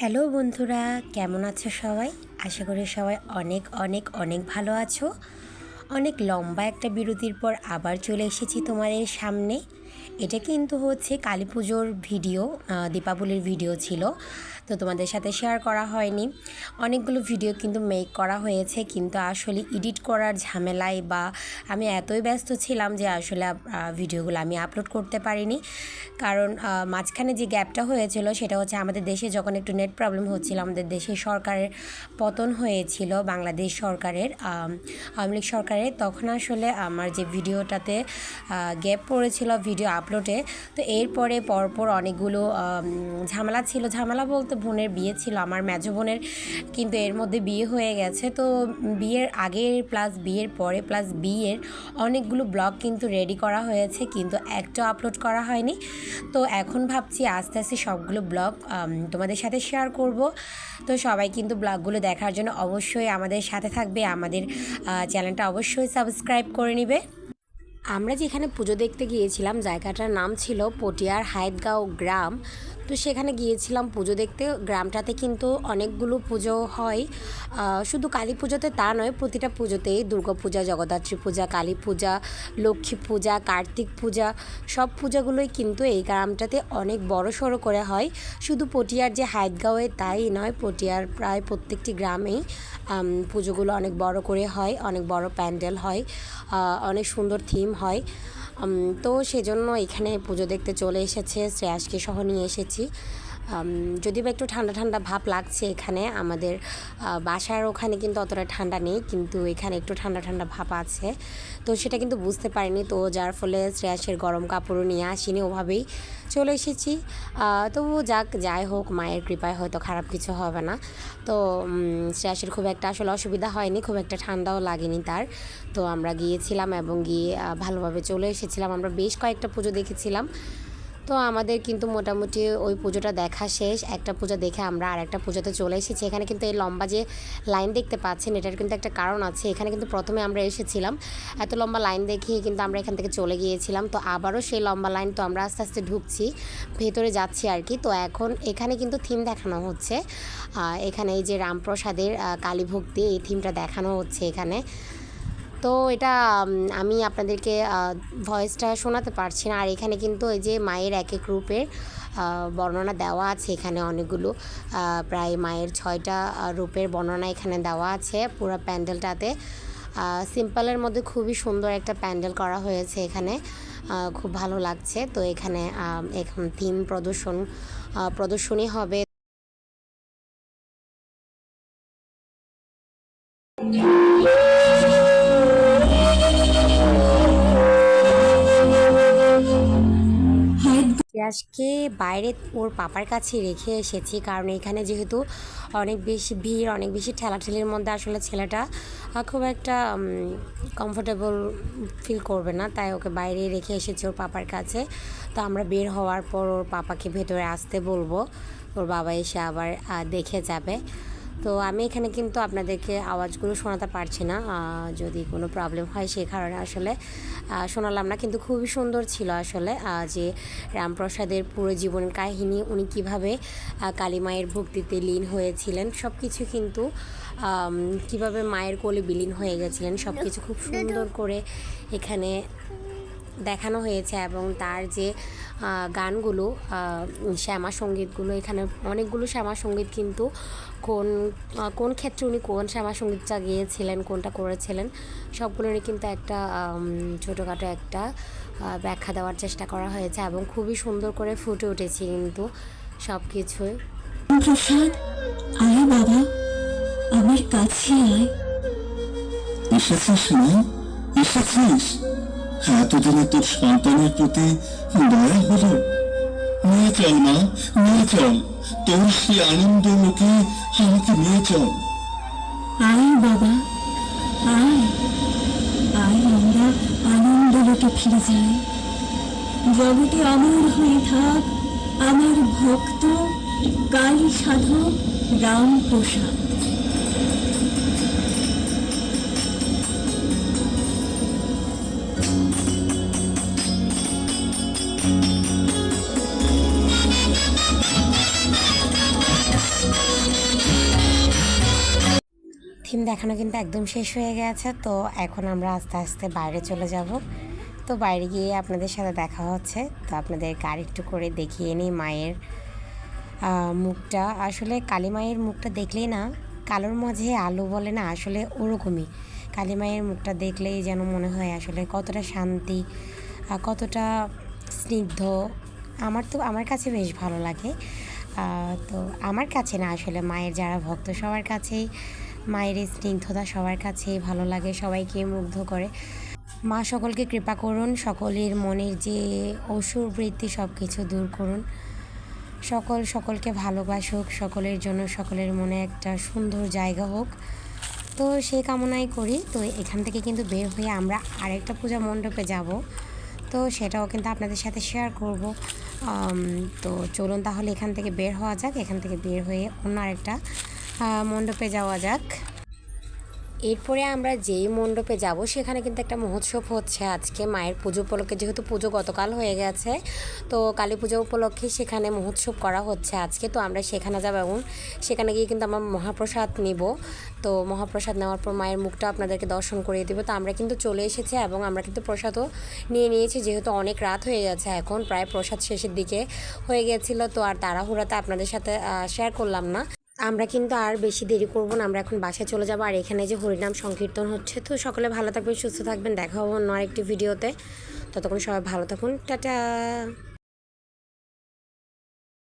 Hello বন্ধুরা, কেমন আছো সবাই? আশা করি সবাই অনেক অনেক অনেক ভালো আছো। অনেক লম্বা একটা বিরতির পর আবার চলে এসেছি তোমাদের সামনে। এটা কিন্তু হচ্ছে কালী পুজোর ভিডিও দীপাবলির ভিডিও ছিল। তো তোমাদের সাথে শেয়ার করা হয়নি। অনেকগুলো ভিডিও কিন্তু মেক করা হয়েছে, কিন্তু আসলে এডিট করার ঝামেলায় বা আমি এতই ব্যস্ত ছিলাম যে আসলে ভিডিওগুলো আমি আপলোড করতে পারিনি। কারণ মাঝখানে যে গ্যাপটা হয়েছিল সেটা হচ্ছে আমাদের দেশে যখন একটু নেট প্রবলেম হচ্ছিল, আমাদের দেশে সরকারের পতন হয়েছিল, বাংলাদেশ সরকারের আওয়ামী লীগ সরকারের, তখন আসলে আমার যে ভিডিওটাতে গ্যাপ পড়েছিল ভিডিও আপলোডে তো এরপরে পরপর অনেকগুলো ঝামেলা ছিল। ঝামেলা বলতে বোনের বিয়ে ছিল, আমার মেজো বোনের কিন্তু এর মধ্যে বিয়ে হয়ে গেছে। তো বিয়ের আগের প্লাস বিয়ের পরে প্লাস বিয়ের অনেকগুলো ব্লগ কিন্তু রেডি করা হয়েছে, কিন্তু একটা আপলোড করা হয়নি। তো এখন ভাবছি আস্তে আস্তে সবগুলো ব্লগ তোমাদের সাথে শেয়ার করব। তো সবাই কিন্তু ব্লগগুলো দেখার জন্য অবশ্যই আমাদের সাথে থাকবে। আমাদের চ্যানেলটা অবশ্যই সাবস্ক্রাইব করে নেবে। আমরা যেখানে পুজো দেখতে গিয়েছিলাম, জায়গাটার নাম ছিল পটিয়ার হায়দগাঁও গ্রাম। তো সেখানে গিয়েছিলাম পুজো দেখতে। গ্রামটাতে কিন্তু অনেকগুলো পুজো হয়। শুধু কালী পুজোতে তা নয়, প্রতিটা পুজোতেই দুর্গা পূজা, জগদ্ধাত্রী পূজা, কালী পূজা, লক্ষ্মী পূজা, কার্তিক পূজা, সব পূজাগুলোই কিন্তু এই গ্রামটাতে অনেক বড় সড়ো করে হয়। শুধু পটিয়ার যে হায়দগাঁওয়ে তাই নয়, পটিয়ার প্রায় প্রত্যেকটি গ্রামেই পুজোগুলো অনেক বড় করে হয়, অনেক বড় প্যান্ডেল হয় অনেক সুন্দর থিম হয়। তো সেজন্য এখানে পুজো দেখতে চলে এসেছে শ্রেয়াসকে সহ নিয়ে এসেছি। যদিও বা একটু ঠান্ডা ঠান্ডা ভাব লাগছে এখানে, আমাদের বাসার ওখানে কিন্তু অতটা ঠান্ডা নেই, কিন্তু এখানে একটু ঠান্ডা ঠান্ডা ভাব আছে। তো সেটা কিন্তু বুঝতে পারিনি, তো যার ফলে শ্রেয়াসের গরম কাপড়ও নিয়ে আসিনি ওভাবেই চলে এসেছি। তবু যাক, যাই হোক, মায়ের কৃপায় হয়তো খারাপ কিছু হবে না। তো শ্রেয়াসের খুব একটা আসলে অসুবিধা হয়নি, খুব একটা ঠান্ডাও লাগেনি তার। তো আমরা গিয়েছিলাম এবং গিয়ে ভালোভাবে চলে এসেছিলাম। আমরা বেশ কয়েকটা পুজো দেখেছিলাম। তো আমাদের কিন্তু মোটামুটি ওই পুজোটা দেখা শেষ। একটা পুজো দেখে আমরা আর একটা পুজোতে চলে এসেছি। এখানে কিন্তু এই লম্বা যে লাইন দেখতে পাচ্ছেন, এটার কিন্তু একটা কারণ আছে। এখানে কিন্তু প্রথমে আমরা এসেছিলাম। এত লম্বা লাইন দেখিয়ে কিন্তু আমরা এখান থেকে চলে গিয়েছিলাম। তো আবারও সেই লম্বা লাইন তো আমরা আস্তে আস্তে ঢুকছি, ভেতরে যাচ্ছি আর কি। তো এখন এখানে কিন্তু থিম দেখানো হচ্ছে। এখানে এই যে রামপ্রসাদের কালীভক্তি এই থিমটা দেখানো হচ্ছে এখানে। তো এটা আমি আপনাদেরকে ভয়েসটা শোনাতে পারছি না। আর এখানে কিন্তু এই যে মায়ের এক এক রূপের বর্ণনা দেওয়া আছে এখানে অনেকগুলো। প্রায় মায়ের ছয়টা রূপের বর্ণনা এখানে দেওয়া আছে পুরো প্যান্ডেলটাতে। সিম্পলের মধ্যে খুবই সুন্দর একটা প্যান্ডেল করা হয়েছে এখানে। খুব ভালো লাগছে। তো এখানে এখন থিম প্রদর্শন প্রদর্শনী হবে। আজকে বাইরে ওর পাপার কাছে রেখে এসেছি। কারণ এখানে যেহেতু অনেক বেশি ভিড়, অনেক বেশি ঠেলাঠেলির মধ্যে আসলে ছেলেটা খুব একটা কমফোর্টেবল ফিল করবে না। তাই ওকে বাইরে রেখে এসেছি ওর পাপার কাছে। তো আমরা বের হওয়ার পর ওর পাপাকে ভেতরে আসতে বলব। ওর বাবা এসে আবার দেখে যাবে। তো আমি এখানে কিন্তু আপনাদেরকে আওয়াজগুলো শোনাতে পারছি না। যদি কোনো প্রবলেম হয় সেই কারণে আসলে শোনালাম না কিন্তু খুবই সুন্দর ছিল আসলে যে রামপ্রসাদের পুরো জীবনের কাহিনী উনি কীভাবে আহ, কালী মায়ের ভক্তিতে লীন হয়েছিলেন সব কিছু কিন্তু কীভাবে মায়ের কোলে বিলীন হয়ে গেছিলেন সব কিছু খুব সুন্দর করে এখানে দেখানো হয়েছে এবং তার যে গানগুলো শ্যামা সঙ্গীতগুলো এখানে অনেকগুলো শ্যামা সংগীত কিন্তু কোন কোন ক্ষেত্রে উনি কোন শ্যামা সঙ্গীতটা গিয়েছিলেন কোনটা করেছিলেন সবগুলোরই কিন্তু একটা ছোটোখাটো একটা ব্যাখ্যা দেওয়ার চেষ্টা করা হয়েছে এবং খুবই সুন্দর করে ফুটে উঠেছে কিন্তু সব কিছুই আয় বাবা আমার কাছে আয়। এসেছিস মা এসেছিস? এতদিনে তোর সন্তানের প্রতি দয়া হলো? নিয়ে চল, মা, নিয়ে চল। তোর সেই আনন্দ লোকে আমাকে নিয়ে চল। আয়, বাবা, আয়। আয়, আমরা আনন্দ লোকে ফিরে যাই। জগতে অমর হয়ে থাক আমার ভক্ত, কালী সাধক, রামপ্রসাদ। থিম দেখানো কিন্তু একদম শেষ হয়ে গেছে, তো এখন আমরা আস্তে আস্তে বাইরে চলে যাব। তো বাইরে গিয়ে আপনাদের সাথে দেখা হচ্ছে, তো আপনাদের আপনাদেরকে আরেকটু করে দেখিয়ে নিই মায়ের মুখটা। আসলে কালী মায়ের মুখটা দেখলেই না, কালোর মাঝে আলো বলে না, আসলে ওরকমই। কালী মায়ের মুখটা দেখলেই যেন মনে হয় আসলে কতটা শান্তি কতটা স্নিগ্ধ। আমার তো, আমার কাছে বেশ ভালো লাগে। তো আমার কাছে না, আসলে মায়ের যারা ভক্ত সবার কাছেই মায়ের এই স্নিগ্ধতা সবার কাছেই ভালো লাগে, সবাইকে মুগ্ধ করে। মা সকলকে কৃপা করুন, সকলের মনের যে অসুর বৃত্তি সব কিছু দূর করুন। সকল সকলকে ভালোবাসুক, সকলের জন্য সকলের মনে একটা সুন্দর জায়গা হোক। তো সেই কামনাই করি। তো এখান থেকে কিন্তু বের হয়ে আমরা আরেকটা পূজা মণ্ডপে যাব। তো সেটাও কিন্তু আপনাদের সাথে শেয়ার করব। তো চলুন তাহলে এখান থেকে বের হওয়া যাক। এখান থেকে বের হয়ে অন্য আরেকটা মণ্ডপে যাওয়া যাক। এরপরে আমরা যেই মণ্ডপে যাব, সেখানে কিন্তু একটা মহোৎসব হচ্ছে আজকে। মায়ের পুজো উপলক্ষে, যেহেতু পুজো গতকাল হয়ে গেছে, তো কালী পুজো উপলক্ষে সেখানে মহোৎসব করা হচ্ছে আজকে। তো আমরা সেখানে যাব এবং সেখানে গিয়ে কিন্তু আমরা মহাপ্রসাদ নিব। তো মহাপ্রসাদ নেওয়ার পর মায়ের মুখটা আপনাদেরকে দর্শন করিয়ে দেবো। তো আমরা কিন্তু চলে এসেছি এবং আমরা কিন্তু প্রসাদও নিয়ে নিয়েছি, যেহেতু অনেক রাত হয়ে গেছে এখন, প্রায় প্রসাদ শেষের দিকে হয়ে গেছিল। তো আর তাড়াহুড়াতে আপনাদের সাথে শেয়ার করলাম না। আমরা কিন্তু আর বেশি দেরি করব না, আমরা এখন বাসায় চলে যাব। আর এখানে যে হরিনাম সংকীর্তন হচ্ছে, তো সকলে ভালো থাকবেন, সুস্থ থাকবেন। দেখা হব অন্য আরেকটি ভিডিওতে। ততক্ষণ সবাই ভালো থাকুন। টাটা!